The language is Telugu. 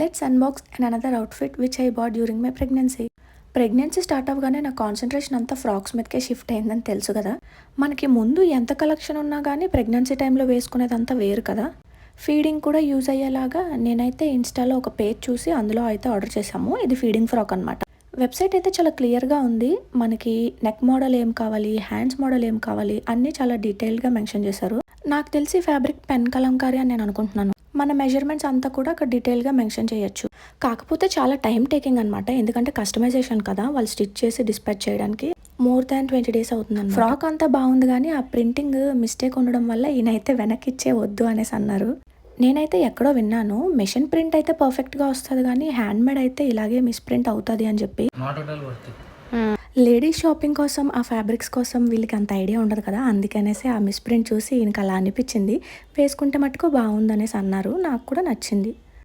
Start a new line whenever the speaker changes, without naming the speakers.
Let's unbox and another outfit which I bought during my pregnancy pregnancy start అవ్వగానే నా కాన్సన్ట్రేషన్ అంతా ఫ్రాక్స్ మీదకే షిఫ్ట్ అయిందని తెలుసు కదా? మనకి ముందు ఎంత కలెక్షన్ ఉన్నా కానీ ప్రెగ్నెన్సీ టైంలో వేసుకునేదంతా వేరు కదా? ఫీడింగ్ కూడా యూజ్ అయ్యేలాగా నేనైతే ఇన్స్టాలో ఒక పేజ్ చూసి అందులో అయితే ఆర్డర్ చేశాము. ఇది ఫీడింగ్ ఫ్రాక్ అనమాట వెబ్సైట్ అయితే చాలా క్లియర్గా ఉంది. మనకి నెక్ మోడల్ ఏం కావాలి హ్యాండ్స్ మోడల్ ఏం కావాలి అన్నీ చాలా డీటెయిల్గా మెన్షన్ చేశారు. నాకు తెలిసి ఫ్యాబ్రిక్ పెన్ కలంకారీ అని నేను అనుకుంటున్నాను. మన మెజర్మెంట్స్ అంతా కూడా అక్కడ డీటెయిల్గా మెన్షన్ చేయొచ్చు. కాకపోతే చాలా టైం టేకింగ్ అనమాట ఎందుకంటే కస్టమైజేషన్ కదా వాళ్ళు స్టిచ్ చేసి డిస్పాచ్ చేయడానికి మోర్ దాన్ ట్వంటీ డేస్ అవుతుంది ఫ్రాక్ అంతా బాగుంది కానీ ఆ ప్రింటింగ్ మిస్టేక్ ఉండడం వల్ల ఈయనైతే వెనక్కి ఇచ్చే వద్దు అనేసి అన్నారు. నేనైతే ఎక్కడో విన్నాను. మెషిన్ ప్రింట్ అయితే పర్ఫెక్ట్గా వస్తుంది కానీ హ్యాండ్ మేడ్ అయితే ఇలాగే మిస్ ప్రింట్ అవుతుంది అని చెప్పి. లేడీస్ షాపింగ్ కోసం ఆ ఫ్యాబ్రిక్స్ కోసం వీళ్ళకి అంత ఐడియా ఉండదు కదా. అందుకనేసి ఆ మిస్ ప్రింట్ చూసి ఈయనకి అలా అనిపించింది. వేసుకుంటే మటుకు బాగుందనేసి అన్నారు. నాకు కూడా నచ్చింది.